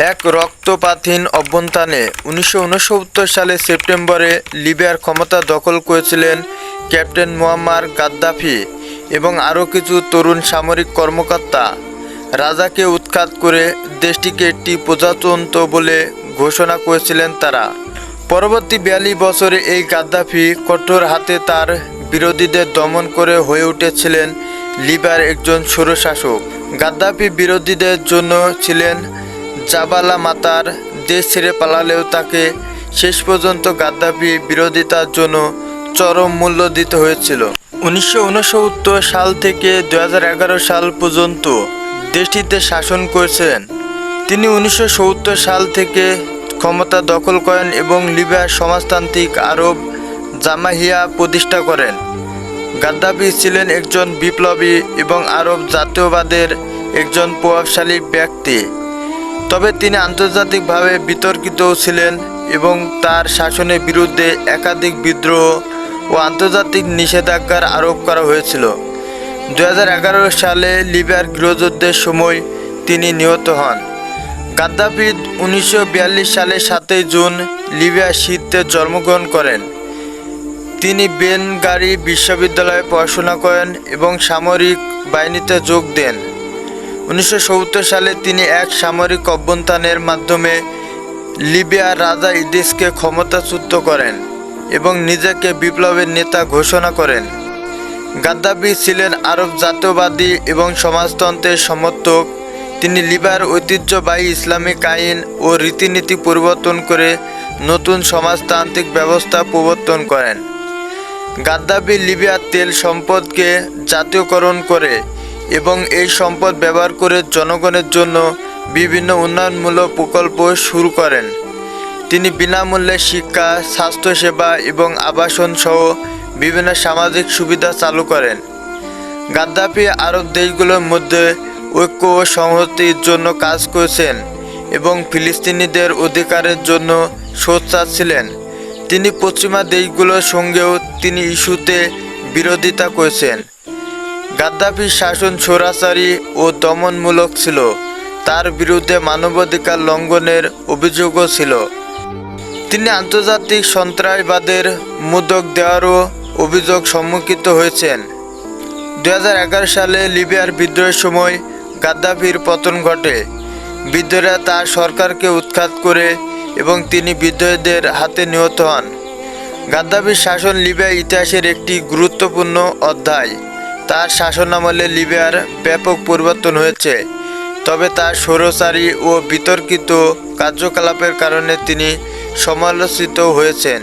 এক রক্তপাতহীন অভ্যন্থানে উনিশশো সালে সেপ্টেম্বরে লিবিয়ার ক্ষমতা দখল করেছিলেন ক্যাপ্টেন মুয়াম্মার গাদ্দাফি এবং আরও কিছু তরুণ সামরিক কর্মকর্তা। রাজাকে উৎখাত করে দেশটিকে একটি প্রজাতন্ত্র বলে ঘোষণা করেছিলেন তারা। পরবর্তী বিয়াল্লিশ বছরে এই গাদ্দাফি কঠোর হাতে তার বিরোধীদের দমন করে হয়ে উঠেছিলেন লিবিয়ার একজন স্বৈরশাসক গাদ্দাফি বিরোধীদের জন্য ছিলেন জাবালা মাতার দেশ ছেড়ে পালালেও তাকে শেষ পর্যন্ত গাদ্দাফি বিরোধিতার জন্য চরম মূল্য দিতে হয়েছিল। উনিশশো উনসত্তর সাল থেকে দু হাজার এগারো সাল পর্যন্ত দেশটিতে শাসন করেছিলেন। তিনি উনিশশো সত্তর সাল থেকে ক্ষমতা দখল করেন এবং লিবিয়ার সমাজতান্ত্রিক আরব জামাহিয়া প্রতিষ্ঠা করেন। গাদ্দাফি ছিলেন একজন বিপ্লবী এবং আরব জাতীয়বাদের একজন প্রভাবশালী ব্যক্তি। তবে তিনি আন্তর্জাতিকভাবে বিতর্কিত ছিলেন এবং তার শাসনের বিরুদ্ধে একাধিক বিদ্রোহ ও আন্তর্জাতিক নিষেধাজ্ঞার আরোপ করা হয়েছিল। দুহাজার এগারো সালে লিবিয়ার গৃহযুদ্ধের সময় তিনি নিহত হন। গাদ্দাফি উনিশশো সালে সাতই জুন লিবিয়ার শীতে জন্মগ্রহণ করেন। তিনি বেনগারি বিশ্ববিদ্যালয়ে পড়াশোনা করেন এবং সামরিক বাহিনীতে যোগ দেন। উনিশশো সালে তিনি এক সামরিক অভ্যন্থানের মাধ্যমে লিবিয়ার রাজা ইদিসকে ক্ষমতাচ্যুত করেন এবং নিজেকে বিপ্লবের নেতা ঘোষণা করেন। গাদ্দাফি ছিলেন আরব জাতীয়বাদী এবং সমাজতন্ত্রের সমর্থক। তিনি লিবিয়ার ঐতিহ্যবাহী ইসলামিক আইন ও রীতিনীতি পরিবর্তন করে নতুন সমাজতান্ত্রিক ব্যবস্থা প্রবর্তন করেন। গাদ্দাফি লিবিয়ার তেল সম্পদকে জাতীয়করণ করে এবং এই সম্পদ ব্যবহার করে জনগণের জন্য বিভিন্ন উন্নয়নমূলক প্রকল্প শুরু করেন। তিনি বিনামূল্যে শিক্ষা, স্বাস্থ্যসেবা এবং আবাসন সহ বিভিন্ন সামাজিক সুবিধা চালু করেন। গাদ্দাফি আরব দেশগুলোর মধ্যে ঐক্য ও সংহতির জন্য কাজ করেছেন এবং ফিলিস্তিনিদের অধিকারের জন্য সোচ্চার ছিলেন। তিনি পশ্চিমা দেশগুলোর সঙ্গেও তিনি ইস্যুতে বিরোধিতা করেছেন। গাদ্দাফির শাসন স্বৈরাচারী ও দমনমূলক ছিল। তার বিরুদ্ধে মানবাধিকার লঙ্ঘনের অভিযোগও ছিল। তিনি আন্তর্জাতিক সন্ত্রাসবাদের মুদক দেওয়ারও অভিযোগ সম্মুখিত হয়েছেন। দুহাজার এগারো সালে লিবিয়ার বিদ্রোহের সময় গাদ্দাফির পতন ঘটে। বিদ্রোহীরা তার সরকারকে উৎখাত করে এবং তিনি বিদ্রোহীদের হাতে নিহত হন। গাদ্দাফির শাসন লিবিয়া ইতিহাসের একটি গুরুত্বপূর্ণ অধ্যায়। তার শাসনামলে লিবিয়ার ব্যাপক পরিবর্তন হয়েছে। তবে তার সৌরচারী ও বিতর্কিত কার্যকলাপের কারণে তিনি সমালোচিত হয়েছেন।